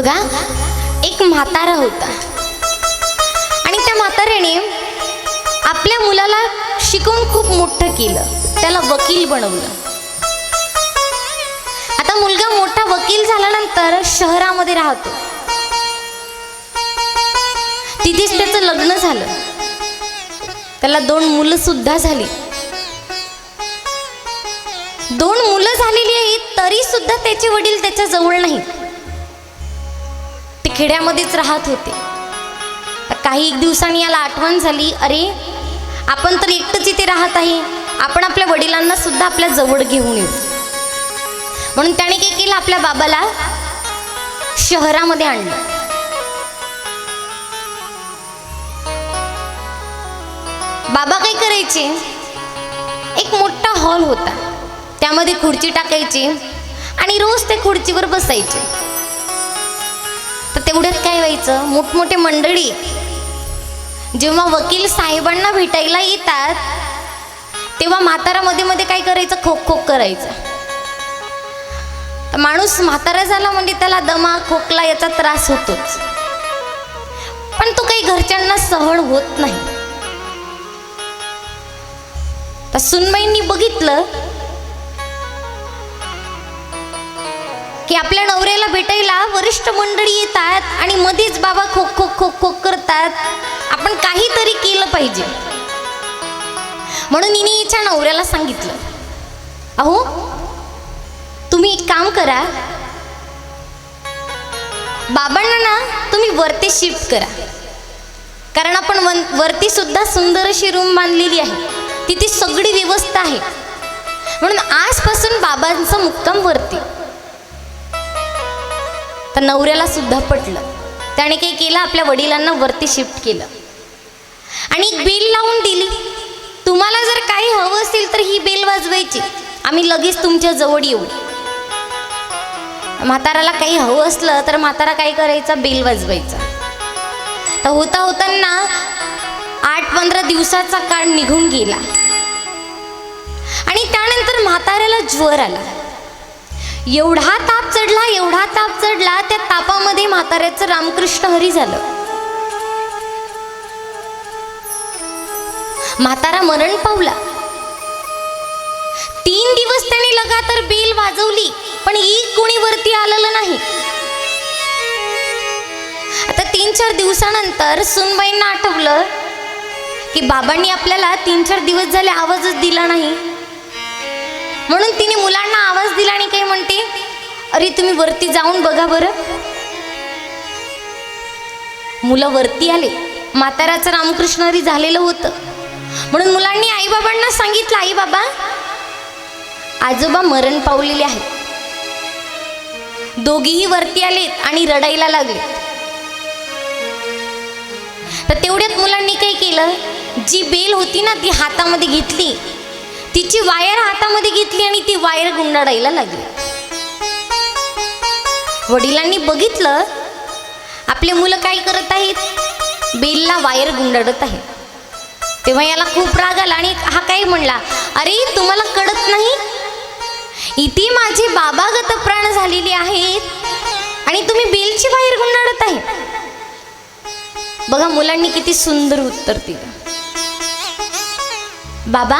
बघा एक म्हातारा होता. आणि त्या म्हाताऱ्याने आपल्या मुलाला शिकवून खूप मोठं केलं. त्याला वकील बनवलं. आता मुलगा मोठा वकील झाल्यानंतर शहरामध्ये राहतो. तिथेच त्याचं लग्न झालं. त्याला दोन मुलं सुद्धा झाली. दोन मुलं झालेली आहेत तरी सुद्धा त्याचे वडील त्याच्याजवळ नाहीत. खेड्यामध्येच राहत होते. काही काही दिवसांनी याला आठवण झाली अरे आपण तर एकटंच इथे राहत आहे. आपण आपल्या वडिलांना सुद्धा आपल्या जवळ घेऊन येऊ. म्हणून त्याने काय केलं? आपल्या बाबाला शहरामध्ये आणलं. बाबा काय करायचे? एक मोठा हॉल होता. त्यामध्ये खुर्ची टाकायची आणि रोज ते खुर्चीवर बसायचे. तेवढ्यात काय व्हायचं? मोठमोठे मंडळी जेव्हा वकील साहेबांना भेटायला येतात तेव्हा म्हातारा मध्ये मध्ये काय करायचं? खोक खोक करायचं. माणूस म्हातारा झाला म्हणजे त्याला दमा खोकला याचा त्रास होतोच. पण तो काही घरच्यांना सहन होत नाही. तर सुनबाईंनी बघितलं की आपल्या नवऱ्याला भेटायला वरिष्ठ मंडळी येतात आणि मध्येच बाबा खो खो खो खो करतात. आपण काहीतरी केलं पाहिजे. म्हणून हिने हिच्या नवऱ्याला सांगितलं अहो तुम्ही एक काम करा. बाबांना ना तुम्ही वरती शिफ्ट करा. कारण आपण वन वरती सुद्धा सुंदर अशी रूम बांधलेली आहे. तिथे सगळी व्यवस्था आहे. म्हणून आजपासून बाबांचा मुक्काम वरती. तर नवऱ्याला सुद्धा पटलं. त्याने काही केलं? आपल्या वडिलांना वरती शिफ्ट केलं. आणि एक बेल लावून दिली. तुम्हाला जर काही हवं असेल तर ही बेल वाजवायची. आम्ही लगेच तुमच्या जवळ येऊ. म्हाताराला काही हवं असलं तर म्हातारा काय करायचा? बेल वाजवायचा. तर होता होताना आठ पंधरा दिवसाचा काळ निघून गेला. आणि त्यानंतर म्हाताऱ्याला ज्वर आला. एवढा ताप चढला एवढा ताप चढला त्या तापामध्ये म्हाताऱ्याचं रामकृष्ण हरी झालं. म्हातारा मरण पावला. तीन दिवस त्याने लगातार बेल वाजवली पण एक कोणी वरती आलेलं नाही. आता तीन चार दिवसानंतर सुनबाईंना आठवलं की बाबांनी आपल्याला तीन चार दिवस झाले आवाजच दिला नाही. म्हणून तिने मुलांना आवाज दिला आणि काही म्हणते अरे तुम्ही वरती जाऊन बघा बरं. मुलं वरती आले. म्हाताऱ्याचं रामकृष्णरी झालेलं होतं. म्हणून मुलांनी आईबाबांना सांगितलं आई बाबा आजोबा मरण पावलेले आहेत. दोघीही वरती आलेत आणि रडायला लागले तर तेवढ्यात मुलांनी काय केलं? जी बेल होती ना ती हातामध्ये घेतली. तिची वायर हातामध्ये घेतली आणि ती वायर गुंडाळायला लागली. वडिलांनी बघितलं आपले मुलं काय करत आहेत? बेलला वायर गुंडाळत आहेत. तेव्हा याला खूप राग आला आणि हा काय म्हणला अरे तुम्हाला कळत नाही? इथे माझे बाबा गतप्राण झालेले आहेत आणि तुम्ही बेलची बाहेर गुंडाळत आहे बघा मुलांनी किती सुंदर उत्तर दिलं. बाबा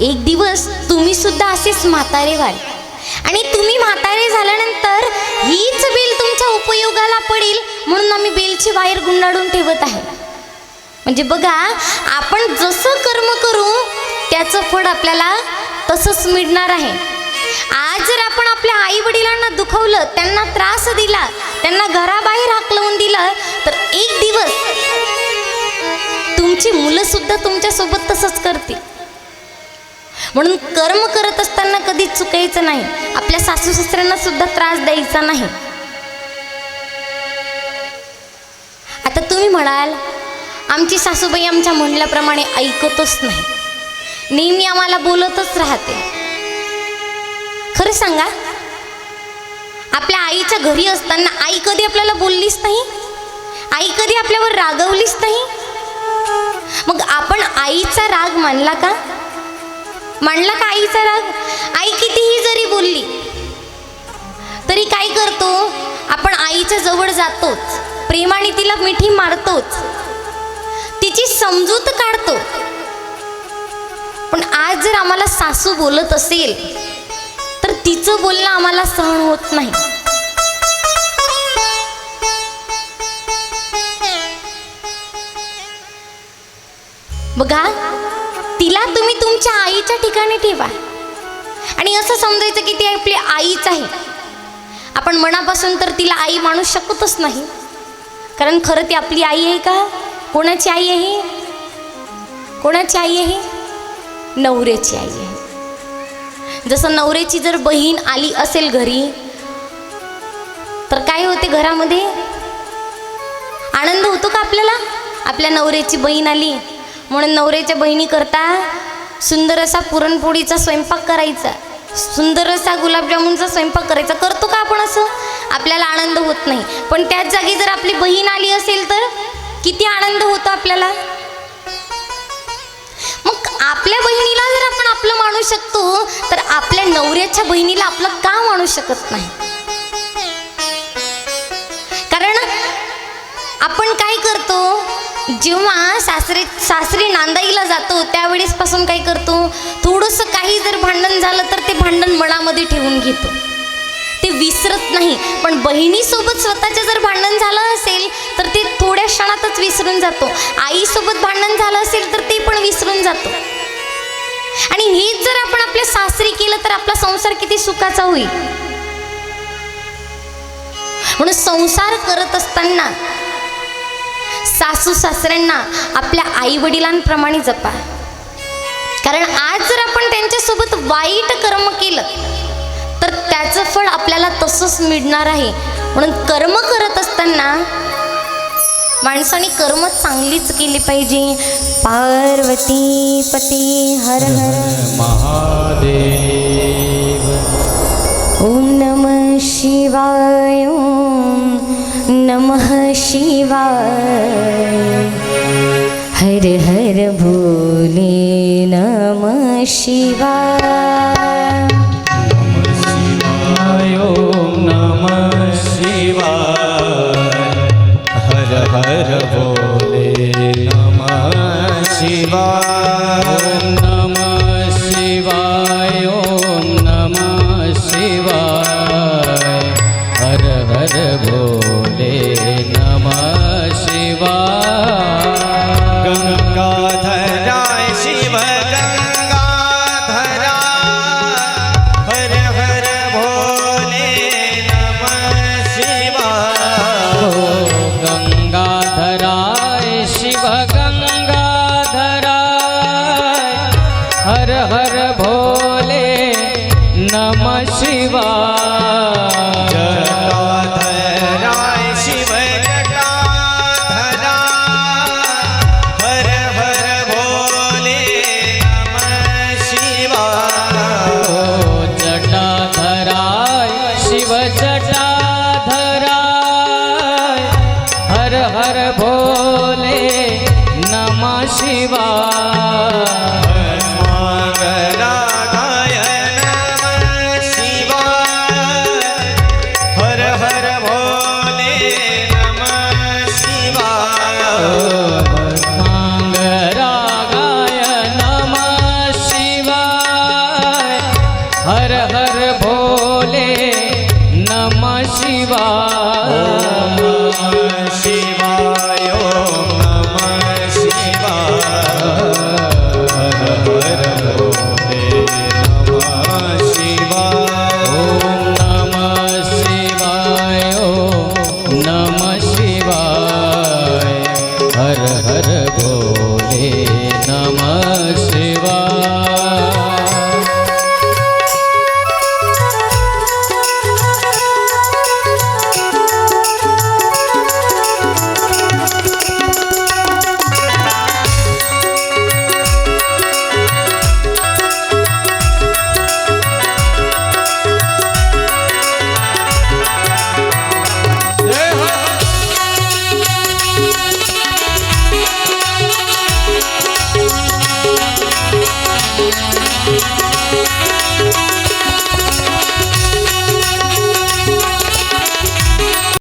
एक दिवस तुम्ही सुद्धा असेच म्हातारे व्हाल. आणि तुम्ही म्हातारे झाल्यानंतर हीच बेल तुमच्या उपयोगाला पडेल म्हणून आम्ही बेलची वायर गुंडाळून ठेवत आहे. म्हणजे बघा आपण जसं कर्म करू त्याचं फळ आपल्याला तसंच मिळणार आहे. आज जर आपण आपल्या आई वडिलांना दुखवलं त्यांना त्रास दिला त्यांना घराबाहेर हाकलवून दिलं तर एक दिवस तुमची मुलं सुद्धा तुमच्यासोबत तसंच करतील. म्हणून कर्म करत असताना कधीच चुकायचं नाही. आपल्या सासू सासऱ्यांना सुद्धा त्रास द्यायचा नाही. आता तुम्ही म्हणाल आमची सासूबाई आमच्या म्हणल्याप्रमाणे ऐकतच नाही. नेहमी आम्हाला बोलतच राहते. खरं सांगा आपल्या आईच्या घरी असताना आई कधी आपल्याला बोललीच नाही? आई कधी आपल्यावर रागवलीच नाही? मग आपण आईचा राग मानला का? मांडला का आईचा राग आई कितीही जरी बोलली तरी काय करतो? आपण आईच्या जवळ जातोच प्रेमाने तिला मिठी मारतोच. तिची समजूत काढतो. पण आज जर आम्हाला सासू बोलत असेल तर तिचं बोलणं आम्हाला सहन होत नाही. बघा तिला तुम्ही तुमच्या आईच्या ठिकाणी ठेवा. आणि असं समजायचं की ती आपली आईच आहे. आपण मनापासून तर तिला आई मानू शकतच नाही. कारण खरं ती आपली आई आहे का? कोणाची आई आहे? कोणाची आई आहे? नवऱ्याची आई आहे. जसं नवऱ्याची जर बहीण आली असेल घरी तर काय होते घरामध्ये? आनंद होतो का आपल्याला? आपल्या नवऱ्याची बहीण आली म्हणून नवऱ्याच्या बहिणी करता सुंदर असा पुरणपोळीचा स्वयंपाक करायचा. सुंदर असा गुलाबजामुनचा स्वयंपाक करायचा. करतो का आपण असं? आपल्याला आनंद होत नाही. पण त्याच जागी जर आपली बहीण आली असेल तर किती आनंद होतो आपल्याला? मग आपल्या बहिणीला जर आपण आपलं मानू शकतो तर आपल्या नवऱ्याच्या बहिणीला आपलं का मानू शकत नाही? कारण आपण काय करतो? जेव्हा सासरे सासरी नांदाईला जातो त्यावेळेस पासून काय करतो? थोडंसं काही जर भांडण झालं तर ते भांडण मनामध्ये ठेवून घेतो. ते विसरत नाही पण बहिणीसोबत स्वतःचं जर भांडण झालं असेल तर ते थोड्या क्षणातच विसरून जातो. आईसोबत भांडण झालं असेल तर ते पण विसरून जातो. आणि हेच जर आपण आपल्या सासरी केलं तर आपला संसार किती सुखाचा होईल? म्हणून संसार करत असताना सासू सासऱ्यांना आपल्या आई वडिलांप्रमाणे जपा. कारण आज जर आपण त्यांच्यासोबत वाईट कर्म केलं तर त्याचं फळ आपल्याला तसंच मिळणार आहे. म्हणून कर्म करत असताना माणसाने कर्म चांगलीच केली पाहिजे. पार्वती पती हर हर. महादेव. ओम नमः शिवाय. शिवाय। हर हर भोले नम शिवाय। हर हर भोले नमः शिवाय।